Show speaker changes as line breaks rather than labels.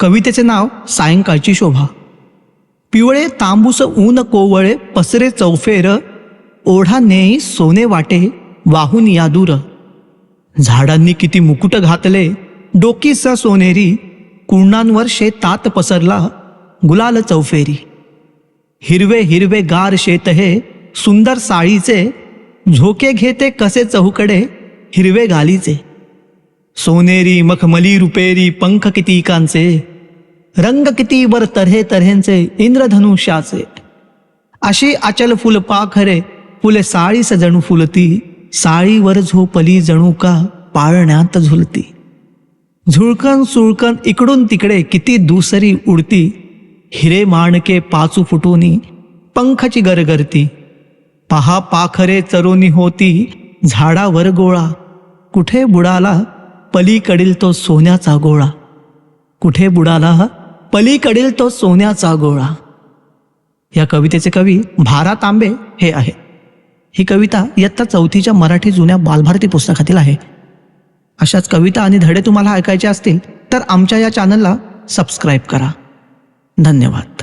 कवितेचे नाव सायंकाळची शोभा. पिवळे तांबूस ऊन कोवळे पसरे चौफेर ओढा नेई सोने वाटे वाहून या दूर. झाडांनी किती मुकुट घातले डोकीसा सोनेरी कुर्णांवर शेतात पसरला गुलाल चौफेरी. हिरवे हिरवे गार शेत हे सुंदर साळीचे झोके घेते कसे चहूकडे हिरवे गालीचे. सोनेरी मखमली रुपेरी पंख कितीकांचे रंग किती वर तऱ्हे तऱ्हेंचे इंद्रधनुष्याचे अशी अचल फुल पाखरे फुले साळी सजणू फुलती. साळीवर झोपली जणू का पाळण्यात झुलती. झुळकन सुळकन इकडून तिकडे किती दुसरी उडती. हिरे माणके पाचू फुटोनी पंखाची गरगरती. पहा पाखरे चरोनी होती झाडावर गोळा. कुठे बुडाला पलीकडील तो सोन्याचा गोळा. कुठे बुडाला पलीकडील तो सोन्याचा गोळा. या कवितेचे कवी भारा तांबे हे आहे. ही कविता इयत्ता चौथीच्या मराठी जुन्या बालभारती पुस्तकातील आहे. अशाच कविता आणि धडे तुम्हाला ऐकायचे असतील तर आमच्या या चॅनलला सबस्क्राईब करा. धन्यवाद.